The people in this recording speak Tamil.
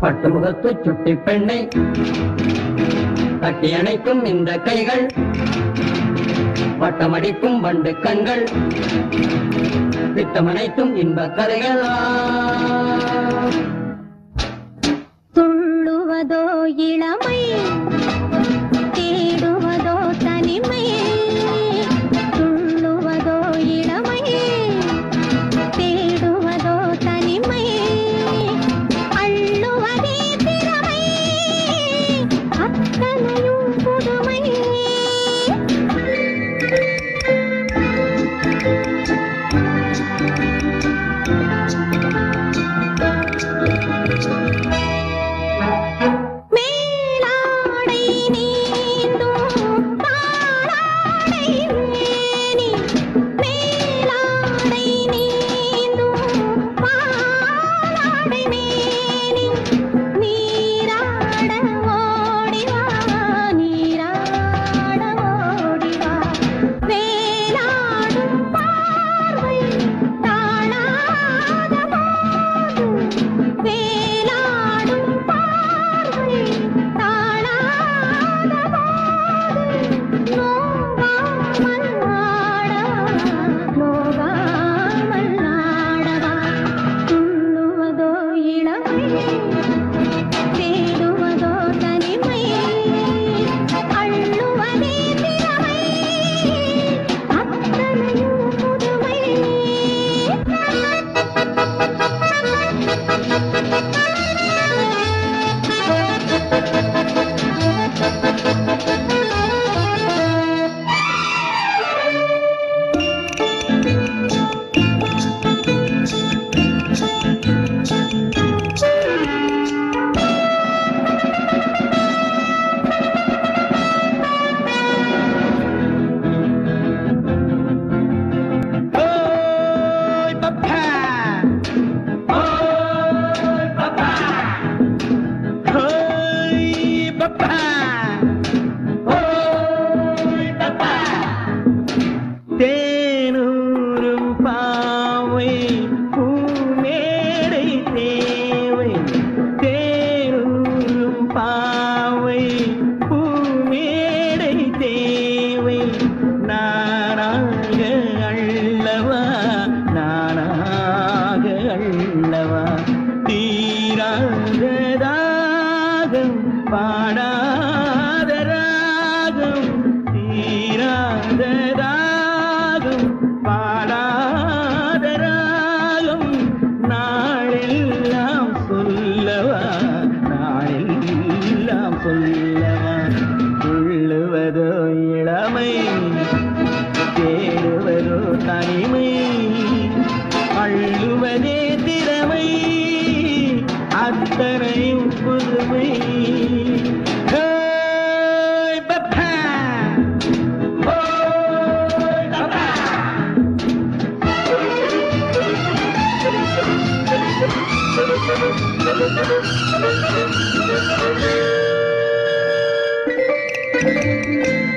பட்டு முகத்து சுட்டி பெண்ணை கட்டி அணைக்கும் இந்த கைகள். பட்டமடிக்கும் வண்டு கண்கள். பித்தமனைத்தும் இன்ப கதைகள் துள்ளுவதோ இளமை தேனூரும் பாவை பாடாத ராகம் தீராத ராகம் பாடாத ராகம் நாளெல்லாம் சொல்லவா? நாளெல்லாம் சொல்லவா? துள்ளுவதோ இளமை தேடுவதோ தனிமை. அள்ளுவதே திறமை அத்தனையும் புதுமை. Thank you.